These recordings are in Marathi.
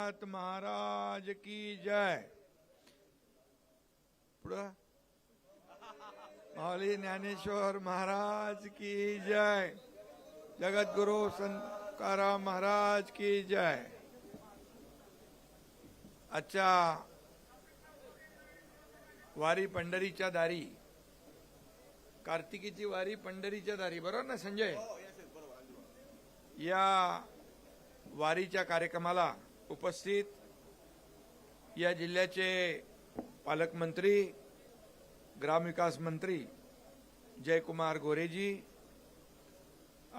महाराज की जय। पुढं? माऊली ज्ञानेश्वर महाराज की जय। जगद्गुरु संकाराम महाराज की जय। आजच्या वारी पंढरीच्या दारी कार्तिकीची वारी पंढरीच्या दारी बरोबर ना संजय? या वारीच्या कार्यक्रमाला उपस्थित या जिल्ह्याचे पालकमंत्री ग्रामविकास मंत्री जयकुमार गोरेजी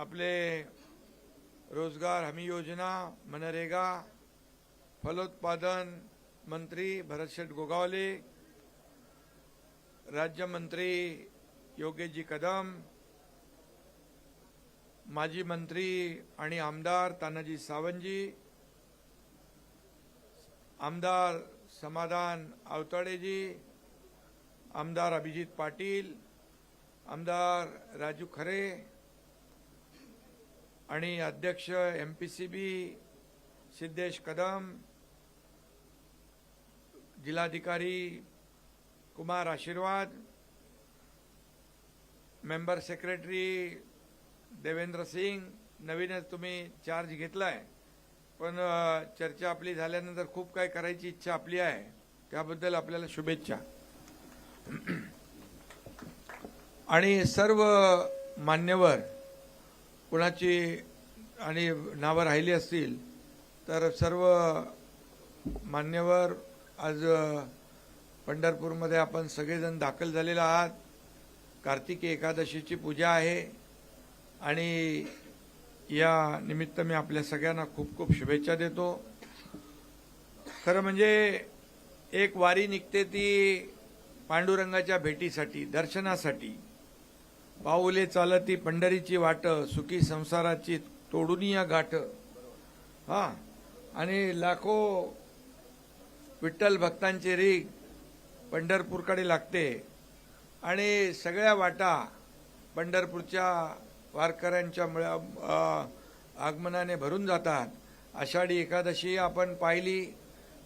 आपले रोजगार हमी योजना मनरेगा फलोत्पादन मंत्री भरतशेठ गोगावले राज्यमंत्री योगेशजी कदम माजी मंत्री आणि आमदार तानाजी सावंतजी आमदार समाधान आवताडेजी आमदार अभिजित पाटील आमदार राजू खरे आणि अध्यक्ष M P C B Siddhesh Kadam जिल्हाधिकारी कुमार आशीर्वाद मेंबर सेक्रेटरी देवेंद्र सिंग नवीनच तुम्ही चार्ज घेतला आहे पण चर्चा आपली झाल्यानंतर खूप काय करायची इच्छा आपली आहे. त्याबद्दल आपल्याला शुभेच्छा. आणि सर्व मान्यवर कुणाची आणि नावं राहिली असतील तर सर्व मान्यवर आज पंढरपूरमध्ये आपण सगळेजण दाखल झालेले आहात. कार्तिकी एकादशीची पूजा आहे. आणि या निमित्त मी आपल्या सगळ्यांना खूप खूप शुभेच्छा देतो. खरं म्हणजे एक वारी निघते ती पांडुरंगाच्या भेटीसाठी दर्शनासाठी. पाऊले चालती पंढरीची वाट सुखी संसाराची तोडून या गाठ हा आणि लाखो विठ्ठल भक्तांची रीग पंढरपूरकडे लागते. आणि सगळ्या वाटा पंढरपूरच्या वारकऱ्यांच्या मुळे- आगमनाने भरून जातात. आषाढी एकादशी आपण पाहिली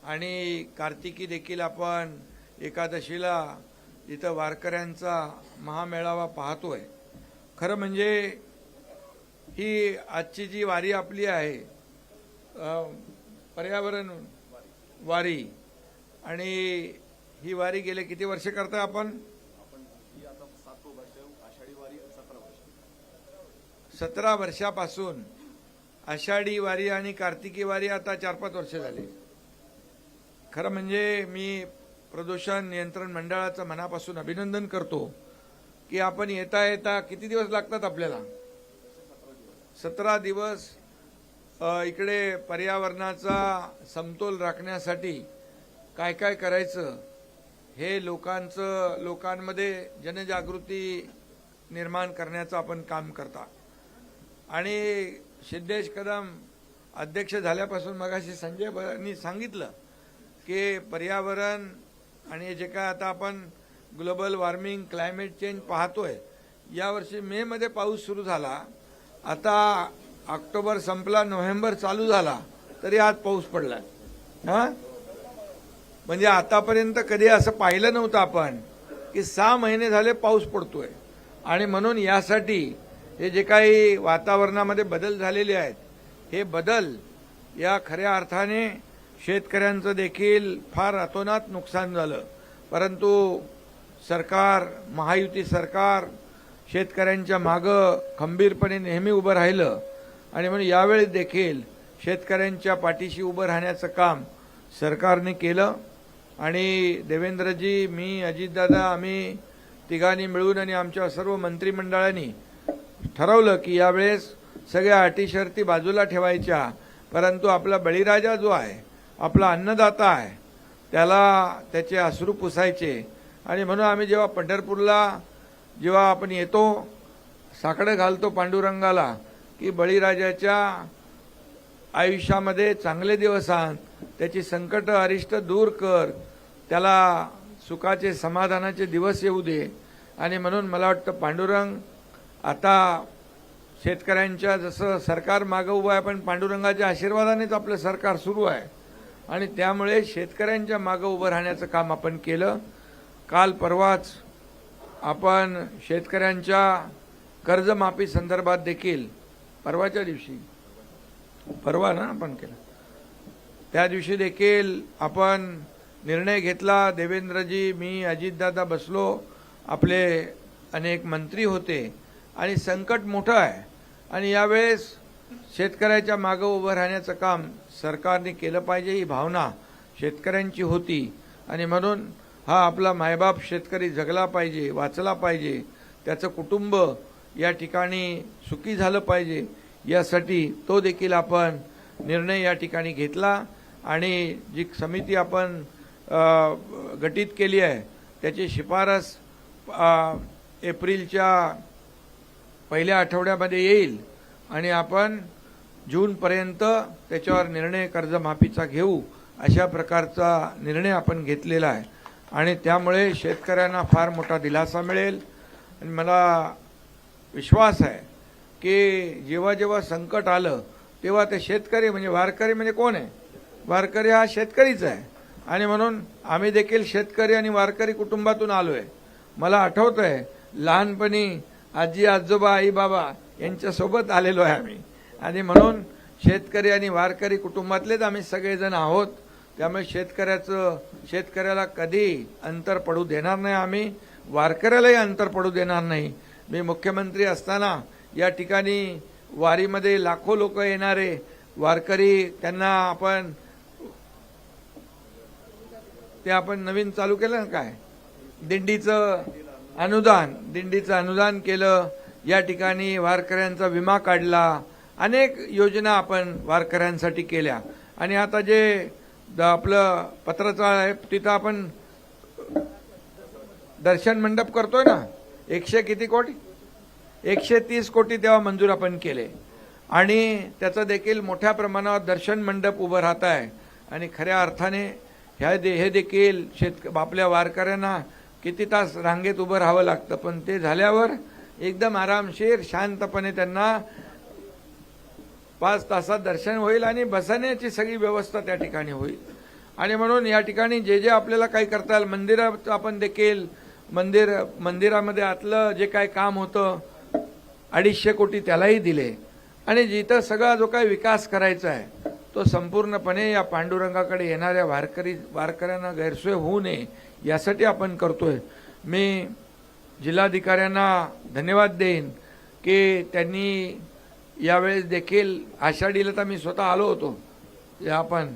आणि कार्तिकी देखील आपण एकादशीला इथं वारकऱ्यांचा महामेळावा पाहतोय. खरं म्हणजे ही आजची जी वारी आपली आहे पर्यावरण वारी आणि ही वारी गेले किती वर्ष करता आपण आपण ही आता सातवं वर्ष आषाढी वारी सतरा वर्ष सतरा वर्षापासून आषाढी वारी आणि कार्तिकी वारी आता चार पाच वर्ष झाली. खरं म्हणजे मी प्रदूषण नियंत्रण मंडळाचं मनापासून अभिनंदन करतो की आपण येता येता किती दिवस लागतात आपल्याला? सतरा दिवस इकडे पर्यावरणाचा समतोल राखण्यासाठी काय काय करायचं हे लोकांचं लोकांमध्ये जनजागृती निर्माण करण्याचं आपण काम करता. आणि सिद्धेश कदम अध्यक्ष झाल्यापासून मगाशी संजय भरांनी सांगितलं की पर्यावरण आणि जे काय आता आपण ग्लोबल वॉर्मिंग क्लायमेट चेंज पाहतोय यावर्षी मेमध्ये पाऊस सुरू झाला. आता ऑक्टोबर संपला नोव्हेंबर चालू झाला तरी आज पाऊस पडला हा? म्हणजे आतापर्यंत कधी असं पाहिलं नव्हतं आपण की सहा महिने झाले पाऊस पडतोय. आणि म्हणून यासाठी हे जे काही वातावरणामध्ये बदल झालेले आहेत हे बदल या खऱ्या अर्थाने शेतकऱ्यांचं देखील फार अतोनात नुकसान झालं. परंतु सरकार महायुती सरकार शेतकऱ्यांच्या मागं खंबीरपणे नेहमी उभं राहिलं आणि म्हणून यावेळी देखील शेतकऱ्यांच्या पाठीशी उभं राहण्याचं काम सरकारने केलं. आणि देवेंद्रजी मी अजितदादा आम्ही तिघांनी मिळून आणि आमच्या सर्व मंत्रिमंडळांनी ठरवलं की यावेळेस सगळ्या अटी शर्ती बाजूला ठेवायच्या परंतु आपला बळीराजा जो आहे आपला अन्नदाता आहे त्याला त्याचे अश्रू पुसायचे. आणि म्हणून आम्ही जेव्हा पंढरपूरला जेव्हा आपण येतो साकडं घालतो पांडुरंगाला की बळीराजाच्या आयुष्यामध्ये चांगले दिवस आण त्याची संकट अरिष्ट दूर कर त्याला सुखाचे समाधानाचे दिवस येऊ दे. आणि म्हणून मला वाटतं पांडुरंग आता शेतकऱ्यांच्या जसं सरकार मागं उभं आहे पण पांडुरंगाच्या आशीर्वादानेच आपलं सरकार सुरू आहे. आणि त्यामुळे शेतकऱ्यांच्या मागं उभं राहण्याचं काम आपण केलं. काल परवाच आपण शेतकऱ्यांच्या कर्जमाफी संदर्भात देखील परवाच्या दिवशी परवा ना आपण केलं. त्या दिवशी देखील आपण निर्णय घेतला. देवेंद्रजी मी अजितदादा बसलो. आपले अनेक मंत्री होते. आणि संकट मोठं आहे. आणि यावेळेस शेतकऱ्याच्या मागं उभं राहण्याचं काम सरकारने केलं पाहिजे ही भावना शेतकऱ्यांची होती. आणि म्हणून हा आपला मायबाप शेतकरी जगला पाहिजे वाचला पाहिजे. त्याचं कुटुंब या ठिकाणी सुखी झालं पाहिजे. यासाठी तो देखील आपण निर्णय या ठिकाणी घेतला आणि जी समिती आपण गठीत केली आहे त्याची शिफारस एप्रिलच्या पहिल्या आठवड्यामध्ये येईल आणि आपण जूनपर्यंत त्याच्यावर निर्णय कर्जमाफीचा घेऊ अशा प्रकारचा निर्णय आपण घेतलेला आहे. आणि त्यामुळे शेतकऱ्यांना फार मोठा दिलासा मिळेल. आणि मला विश्वास आहे की जेव्हा जेव्हा संकट आलं तेव्हा ते शेतकरी म्हणजे वारकरी म्हणजे कोण आहे? वारकरी हा शेतकरीच आहे. आणि म्हणून आम्ही देखील शेतकरी आणि वारकरी कुटुंबातून आलो आहे मला आठवतं आहे लहानपणी आजी आजोबा आई बाबा यांच्यासोबत आलेलो आहे आम्ही. आणि म्हणून शेतकरी आणि वारकरी कुटुंबातलेच आम्ही सगळेजण आहोत. त्यामुळे शेतकऱ्याचं शेतकऱ्याला कधी अंतर पडू देणार नाही आम्ही. वारकऱ्यालाही अंतर पडू देणार नाही. मी मुख्यमंत्री असताना या ठिकाणी वारीमध्ये लाखो लोक येणारे. वारकरी त्यांना आपण ते आपण नवीन चालू केलं ना काय? दिंडीचं अनुदान दिंडीचं अनुदान केलं. या ठिकाणी वारकऱ्यांचा विमा काढला. अनेक योजना आपण वारकऱ्यांसाठी केल्या. आणि आता जे द- आपलं पत्रचाळ आहे तिथं आपण दर्शन मंडप करतोय ना? एकशे किती कोटी? एकशे तीस कोटी तेव्हा मंजूर आपण केले. आणि त्याचं देखील मोठ्या प्रमाणावर दर्शन मंडप उभं राहत आहे. आणि खऱ्या अर्थाने ह्या दे हे देखील शेत आपल्या वारकऱ्यांना किती तास रांगेत उभं राहावं लागतं पण ते झाल्यावर एकदम आरामशीर शांतपणे त्यांना पाच तासात दर्शन होईल आणि बसण्याची सगळी व्यवस्था त्या ठिकाणी होईल. आणि म्हणून या ठिकाणी जे जे आपल्याला काही करता येईल मंदिरात आपण देखील मंदिर मंदिरामध्ये आतलं जे काय काम होतं अडीचशे कोटी त्यालाही दिले. आणि जिथं सगळा जो काही विकास करायचा आहे तो संपूर्णपणे या पांडुरंगाकडे येणाऱ्या वारकरी वारकऱ्यांना गैरसोय होऊ नये यासाठी आपण करतोय. मी जिल्हाधिकाऱ्यांना धन्यवाद देईन की त्यांनी यावेळेस देखील आषाढीला तर मी स्वतः आलो होतो. या आपण.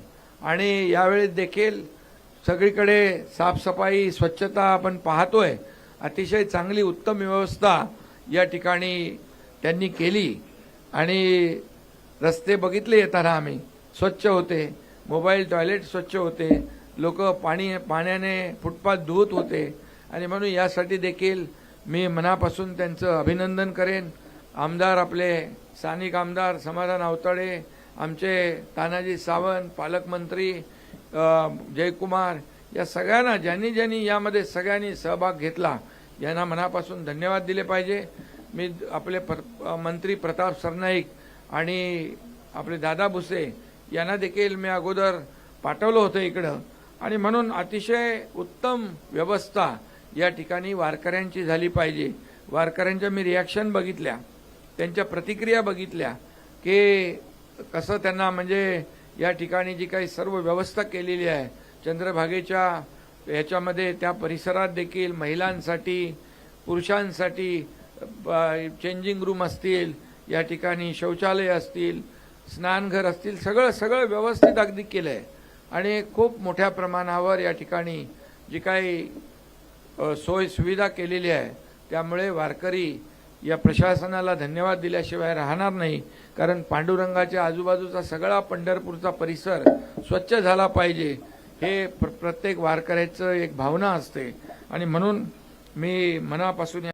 आणि यावेळेस देखील सगळीकडे साफसफाई स्वच्छता आपण पाहतोय. अतिशय चांगली उत्तम व्यवस्था या ठिकाणी त्यांनी केली. आणि रस्ते बघितले येताना आम्ही. स्वच्छ होते. मोबाईल टॉयलेट स्वच्छ होते. लोक पाणी पाण्याने फुटपाथ धुवत होते. आणि म्हणून यासाठी देखील मी मनापासून त्यांचं अभिनंदन करेन. आमदार आपले स्थानिक आमदार समाधान अवतळे आमचे तानाजी सावंत पालकमंत्री जयकुमार या सगळ्यांना ज्यांनी ज्यांनी यामध्ये सगळ्यांनी सहभाग घेतला यांना मनापासून धन्यवाद दिले पाहिजे. मी आपले पर, मंत्री प्रताप सरनाईक आणि आपले दादा भुसे यांना देखील मी अगोदर पाठवलं होतं इकडं. आणि म्हणून अतिशय उत्तम व्यवस्था या ठिकाणी वारकऱ्यांची झाली पाहिजे. वारकऱ्यांच्या मी रिॲक्शन बघितल्या. त्यांच्या प्रतिक्रिया बघितल्या की कसं त्यांना म्हणजे या ठिकाणी जी काही सर्व व्यवस्था केलेली आहे चंद्रभागेच्या ह्याच्यामध्ये त्या परिसरात देखील महिलांसाठी पुरुषांसाठी चेंजिंग रूम असतील या ठिकाणी शौचालय असतील स्नानघर असतील सगळं सगळं व्यवस्थित अगदी केलं आहे आणि खूप मोठ्या प्रमाणावर या ठिकाणी जी काही सोय सुविधा केलेली आहे त्यामुळे वारकरी या प्रशासनाला धन्यवाद दिल्याशिवाय राहणार नाही. कारण पांडुरंगाच्या आजूबाजूचा सगळा पंढरपूरचा परिसर स्वच्छ झाला पाहिजे. हे प्र प्रत्येक वारकऱ्याचं एक भावना असते. आणि म्हणून मी मनापासून